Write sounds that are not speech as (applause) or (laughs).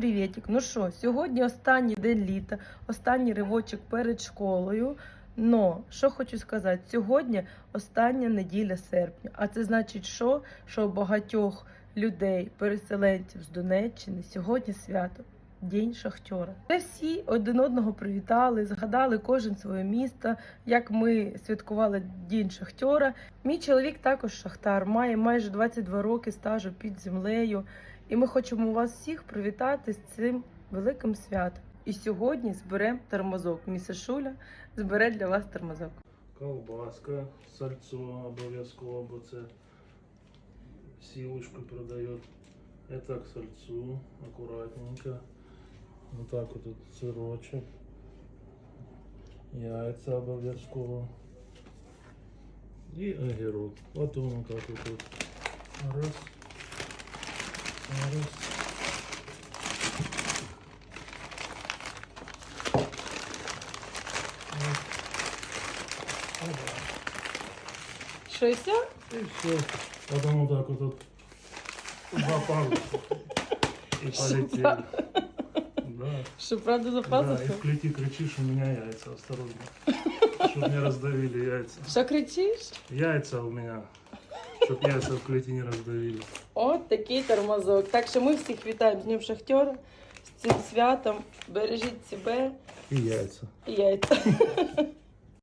привітик! Ну що, сьогодні останній день літа, останній ривочок перед школою. Но що хочу сказати, сьогодні остання неділя серпня. А це значить, що? Що у багатьох людей, переселенців з Донеччини, сьогодні свято. День шахтера. Це всі один одного привітали, згадали кожен своє місто, як ми святкували День шахтера. Мій чоловік також шахтар, має майже 22 роки стажу під землею. І ми хочемо вас всіх привітати з цим великим святом. І сьогодні зберемо. Міса Шуля збере для вас тормозок. Колбаска, сальцо обов'язково, бо це силочку продает. Это к сальцу, аккуратненько. Вот так вот тут сырочек. Яйца обов'язково. І огірок. Вот он вот так вот тут. Раз. Раз. Раз. Опа. Що і все? И все. Потом вот так вот тут два палочки. (laughs) И полетели. Да. Що правда за Да, и пазухою? в клети кричишь, у меня яйца, осторожно. (laughs) Чтобы не раздавили яйца. Що кричиш? Яйца у меня. Чтоб яйца в клети не раздавили. От такий тормозок. Так що ми всіх вітаємо з Днем Шахтера, з цим святом. Бережіть себе И яйца. і яйця. (laughs)